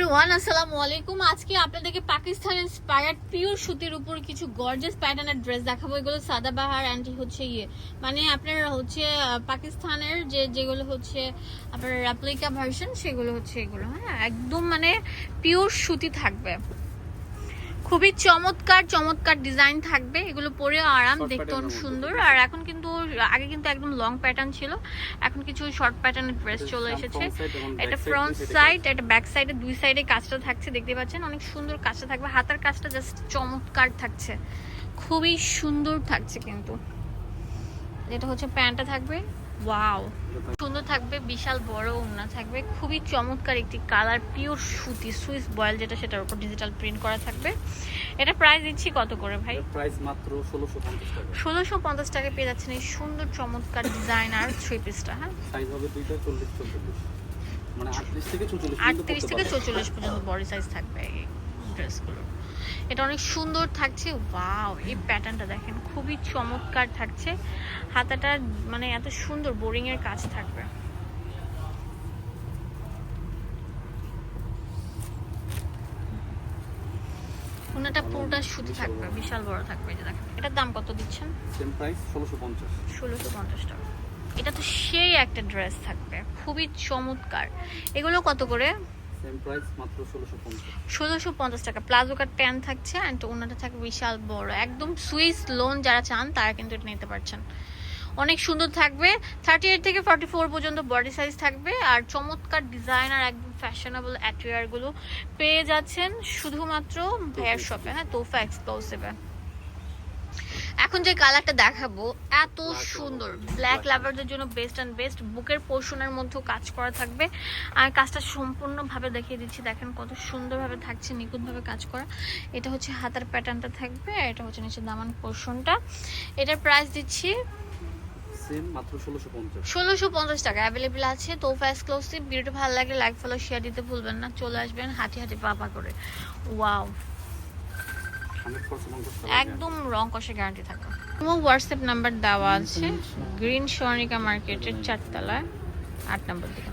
Everyone আসসালামু আলাইকুম। আজকে আপনাদেরকে পাকিস্তান ইন্সপায়ার্ড পিওর সুতির উপর কিছু গর্জেস প্যাটার্নের ড্রেস দেখাবো। এগুলো সাদাবাহার অ্যান্ড হচ্ছে ইয়ে। মানে আপনার হচ্ছে পাকিস্তানের যে যেগুলো হচ্ছে আপনার অ্যাপ্লিকা ভার্সন সেগুলো হচ্ছে এগুলো। হ্যাঁ একদম মানে পিওর সুতি থাকবে। খুবই চমৎকার চমৎকার ডিজাইন থাকবে। এগুলো পরে আরাম দেখতে অনেক। সুন্দর। আর এখন কিন্তু আগে কিন্তু একদম লং প্যাটার্ন ছিল। এখন কিছু শর্ট প্যাটার্নের ড্রেস চলে এসেছে। এটা ফ্রন্ট সাইড এটা ব্যাক সাইডে দুই সাইডে কাজটা থাকছে দেখতে পাচ্ছেন? অনেক সুন্দর কাজটা থাকবে। হাতার কাজটা জাস্ট চমৎকার থাকছে। খুবই সুন্দর থাকছে কিন্তু। এটা হচ্ছে প্যান্টটা থাকবে। ওয়াও সুন্দর থাকবে বিশাল বড় ওড়না থাকবে খুবই চমৎকার একটি কালার পিওর সুতি সুইস বয়েল যেটা সেটার উপর ডিজিটাল প্রিন্ট করা থাকবে। এটা প্রাইস দিচ্ছি কত করে ভাই? প্রাইস মাত্র ষোলোশো পঞ্চাশ টাকা। ষোলোশো পঞ্চাশ টাকা পেয়ে যাচ্ছেন এই সুন্দর চমৎকার ডিজাইন আর থ্রি পিসটা হ্যাঁ? সাইজ হবে দুইটা চল্লিশ চল্লিশ মানে আটত্রিশ থেকে চৌচল্লিশ আটত্রিশ থেকে চৌচল্লিশ পর্যন্ত বডি সাইজ থাকবে এই ড্রেসগুলো এটা অনেক সুন্দর থাকছে। ওয়াও এই প্যাটার্নটা দেখেন খুবই চমৎকার থাকছে। হাতাটা মানে এত সুন্দর বোরিং এর কাজ থাকবে। ওনাটা পুরোটা সুতি থাকবে বিশাল বড় থাকবে যে দেখেন। এটার দাম কত দিচ্ছেন? সেম প্রাইস ষোলোশো পঞ্চাশ। ষোলোশো পঞ্চাশ টাকা। এটা তো সেই একটা ড্রেস থাকবে খুবই চমৎকার। এগুলো কত করে? সেম প্রাইস মাত্র টাকা। প্লাজো কাট প্যান্ট থাকছে ওনাটা বিশাল বড়। একদম সুইস লোন যারা চান তারা কিন্তু এটা নিতে পারছেন। অনেক সুন্দর থাকবে। থার্টি এইট থেকে ফর্টি ফোর পর্যন্ত বডি সাইজ থাকবে। আর চমৎকার ডিজাইন আর একদম ফ্যাশনেবল অ্যাটেরিয়ারগুলো পেয়ে যাচ্ছেন। শুধুমাত্র ভাইয়ার শপে হ্যাঁ তোফা এক্সক্লুসিভে এখন যে কালারটা দেখাবো এত সুন্দর। ব্ল্যাক লাভারদের জন্য বেস্ট অ্যান্ড বেস্ট বুকের পোর্শনের মধ্যেও কাজ করা থাকবে। আর কাজটা সম্পূর্ণভাবে দেখিয়ে দিচ্ছি দেখেন কত সুন্দরভাবে থাকছে নিখুঁতভাবে কাজ করা। এটা হচ্ছে হাতার প্যাটার্নটা থাকবে আর এটা হচ্ছে নিচে দামান পোর্শনটা। এটার প্রাইস দিচ্ছি ষোলোশো পঞ্চাশ। টাকা অ্যাভেলেবেল আছে। ভিডিওটা ভালো লাগলে লাইক ফলো শেয়ার দিতে ভুলবেন না। চলে আসবেন হাঁটি হাঁটি পাপা করে। ওয়াও একদম রং কষে গ্যারান্টি থাকা। তোমার হোয়াটসঅ্যাপ নাম্বার দেওয়া আছে। গ্রিন সোনিকা মার্কেটের চারতলায় আট নম্বর দিকে